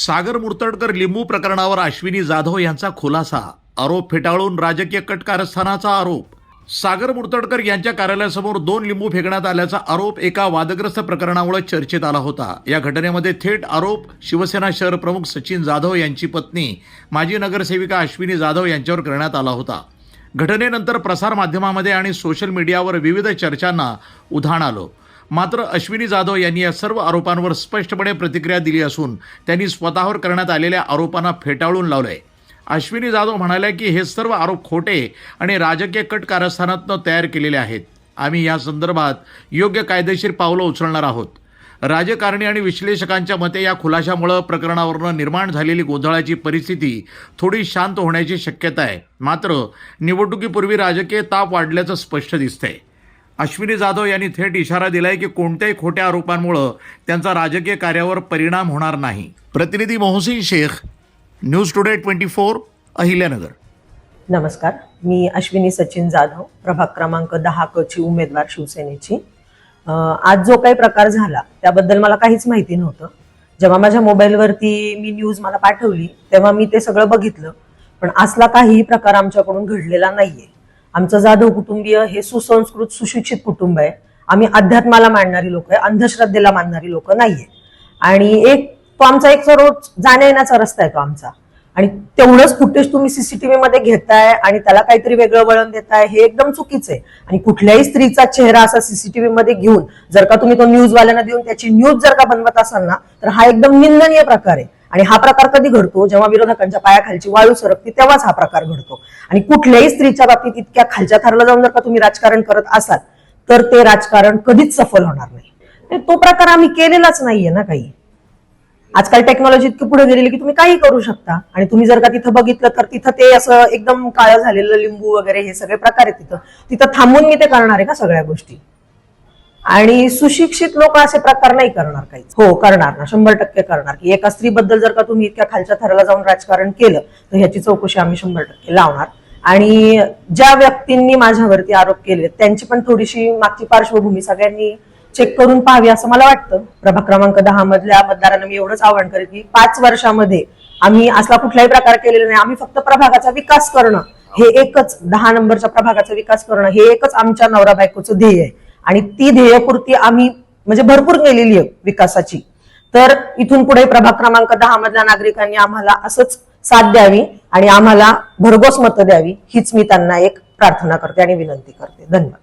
सागर मुर्तडकर लिंबू प्रकरणावर अश्विनी जाधव यांचा खुलासा आरोप फेटाळून राजकीय कट कारस्थानाचा आरोप. सागर मुर्तडकर यांच्या कार्यालयासमोर दोन लिंबू फेकण्यात आल्याचा आरोप एका वादग्रस्त प्रकरणामुळे चर्चेत आला होता. या घटनेमध्ये थेट आरोप शिवसेना शहर प्रमुख सचिन जाधव यांची पत्नी माजी नगरसेविका अश्विनी जाधव यांच्यावर करण्यात आला होता. घटनेनंतर प्रसारमाध्यमामध्ये आणि सोशल मीडियावर विविध चर्चांना उधाण आलं. मात्र अश्विनी जाधव यांनी या सर्व आरोपांवर स्पष्टपणे प्रतिक्रिया दिली असून त्यांनी स्वतःवर करण्यात आलेल्या आरोपांना फेटाळून लावलंय. अश्विनी जाधव म्हणाल्या की हे सर्व आरोप खोटे आणि राजकीय कट कारस्थानातनं तयार केलेले आहेत. आम्ही या संदर्भात योग्य कायदेशीर पावलं उचलणार आहोत. राजकारणी आणि विश्लेषकांच्या मते या खुलाशामुळं प्रकरणावरनं निर्माण झालेली गोंधळाची परिस्थिती थोडी शांत होण्याची शक्यता आहे. मात्र निवडणुकीपूर्वी राजकीय ताप वाढल्याचं स्पष्ट दिसतंय. अश्विनी जाधव यांनी थेट इशारा दिलाय की कोणत्याही खोट्या आरोपांमुळं त्यांचा राजकीय कार्यावर परिणाम होणार नाही. प्रतिनिधी Mohsin Shaikh news today twenty four Ahilyanagar. नमस्कार. मी अश्विनी सचिन जाधव प्रभाग क्रमांक दहा क ची उमेदवार शिवसेनेची. आज जो काही प्रकार झाला त्याबद्दल मला काहीच माहिती नव्हतं. जेव्हा माझ्या मोबाईलवरती मी न्यूज मला पाठवली तेव्हा मी ते सगळं बघितलं पण असला काहीही प्रकार आमच्याकडून घडलेला नाहीये. आमचं जाधव कुटुंबीय हे सुसंस्कृत सुशिक्षित कुटुंब आहे. आम्ही अध्यात्माला मानणारी लोक आहे अंधश्रद्धेला मानणारी लोक नाहीये. आणि एक तो आमचा एक रोज जाण्या येण्याचा रस्ता आहे तो आमचा. आणि तेवढंच फुटेज तुम्ही सीसीटीव्ही मध्ये घेताय आणि त्याला काहीतरी वेगळं वळण देताय हे एकदम चुकीचं आहे. आणि कुठल्याही स्त्रीचा चेहरा असा सीसीटीव्ही मध्ये घेऊन जर का तुम्ही तो न्यूज वाल्यांना देऊन त्याची न्यूज जर का बनवत असाल ना तर हा एकदम निंदनीय प्रकार आहे. आणि हा प्रकार कधी घडतो? जेव्हा विरोधकांच्या पायाखालची वाळू सरकते तेव्हाच हा प्रकार घडतो. आणि कुठल्याही स्त्रीच्या बाबतीत इतक्या खालच्या थरला जाऊन जर का तुम्ही राजकारण करत असाल तर ते राजकारण कधीच सफल होणार नाही. तो प्रकार आम्ही केलेलाच नाहीये ना काही. आजकाल टेक्नॉलॉजी इतकी पुढे गेलेली की तुम्ही काही करू शकता. आणि तुम्ही जर का तिथं बघितलं तर तिथं ते असं एकदम काळं झालेलं लिंबू वगैरे हे सगळे प्रकार आहेत तिथं. तिथं थांबून मी ते करणार आहे का सगळ्या गोष्टी? आणि सुशिक्षित लोक असे प्रकार नाही करणार काही. हो करणार ना. शंभर टक्के करणार. की एका स्त्रीबद्दल जर का तुम्ही इतक्या खालच्या थराला जाऊन राजकारण केलं तर ह्याची चौकशी आम्ही शंभर टक्के लावणार. आणि ज्या व्यक्तींनी माझ्यावरती आरोप केले त्यांची पण थोडीशी मागची पार्श्वभूमी सगळ्यांनी चेक करून पाहावी असं मला वाटतं. प्रभाग क्रमांक दहा मधल्या मतदारांना मी एवढंच आवाहन करेन की पाच वर्षामध्ये आम्ही असला कुठलाही प्रकार केलेला नाही. आम्ही फक्त प्रभागाचा विकास करणं हे एकच दहा नंबरच्या प्रभागाचा विकास करणं हे एकच आमच्या नवरा बायकोचं ध्येय आहे. आणि ती ध्येयपूर्ती आम्ही म्हणजे भरपूर केलेली आहे विकासाची. तर इथून पुढे प्रभाग क्रमांक दहा मधल्या नागरिकांनी आम्हाला असंच साथ द्यावी आणि आम्हाला भरघोस मतं द्यावी हीच मी त्यांना एक प्रार्थना करते आणि विनंती करते. धन्यवाद.